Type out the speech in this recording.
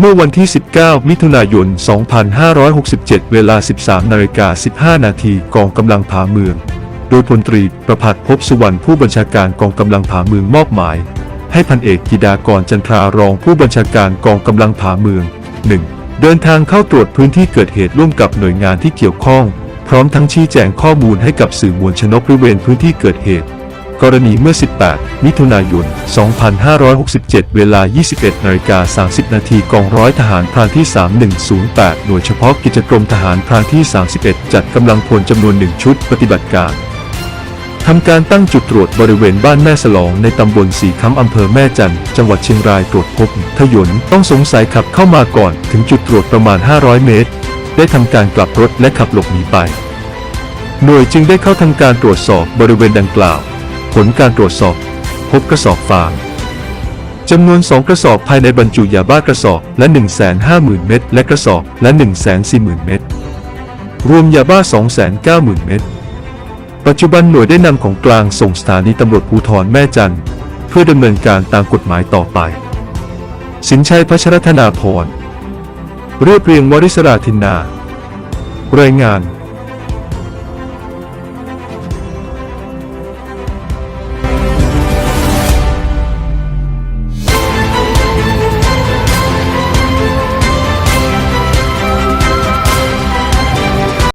เมื่อวันที่ 19 มิถุนายน 2567 เวลา 13 นาฬิกา 15 นาทีกองกำลังผาเมือง โดยพลตรีประภัสพบสุวรรณผู้บัญชาการกองกำลังผาเมืองมอบหมาย ให้พันเอกกิดากรจันทรารองผู้บัญชาการกองกำลังผาเมือง 1. เดินทางเข้าตรวจพื้นที่เกิดเหตุร่วมกับหน่วยงานที่เกี่ยวข้อง พร้อมทั้งชี้แจงข้อมูลให้กับสื่อมวลชนกบริเวณพื้นที่เกิดเหตุ กรณีเมื่อ 18 มิถุนายน 2567 เวลา 21นาฬิกา30 นาทีกองร้อยทหารพรานที่ 3108 หน่วยเฉพาะกิจกรมทหารพรานที่ 31 จัดกำลังพลจำนวนหนึ่งชุดปฏิบัติการทำการตั้งจุดตรวจบริเวณบ้านแม่สลองในตำบลสีคำอำเภอแม่จันจังหวัดเชียงรายตรวจพบทยนต์ต้องสงสัยขับเข้ามาก่อนถึงจุดตรวจประมาณ 500 เมตร ได้ทำการกลับรถและขับหลบหนีไป หน่วยจึงได้เข้าทำการตรวจสอบบริเวณดังกล่าว ผลการตรวจสอบ พบกระสอบฟางจำนวน 2 กระสอบภายในบรรจุยาบ้ากระสอบละ 150,000 เม็ดและกระสอบละ 140,000 เม็ดรวมยาบ้า 290,000 เม็ดปัจจุบันหน่วยได้นำของกลางส่งสถานีตำรวจภูธรแม่จันทร์เพื่อดำเนินการตามกฎหมายต่อไป สินชัยพัชรธนาพรเรียบเรียงวริศราธินนา รายงาน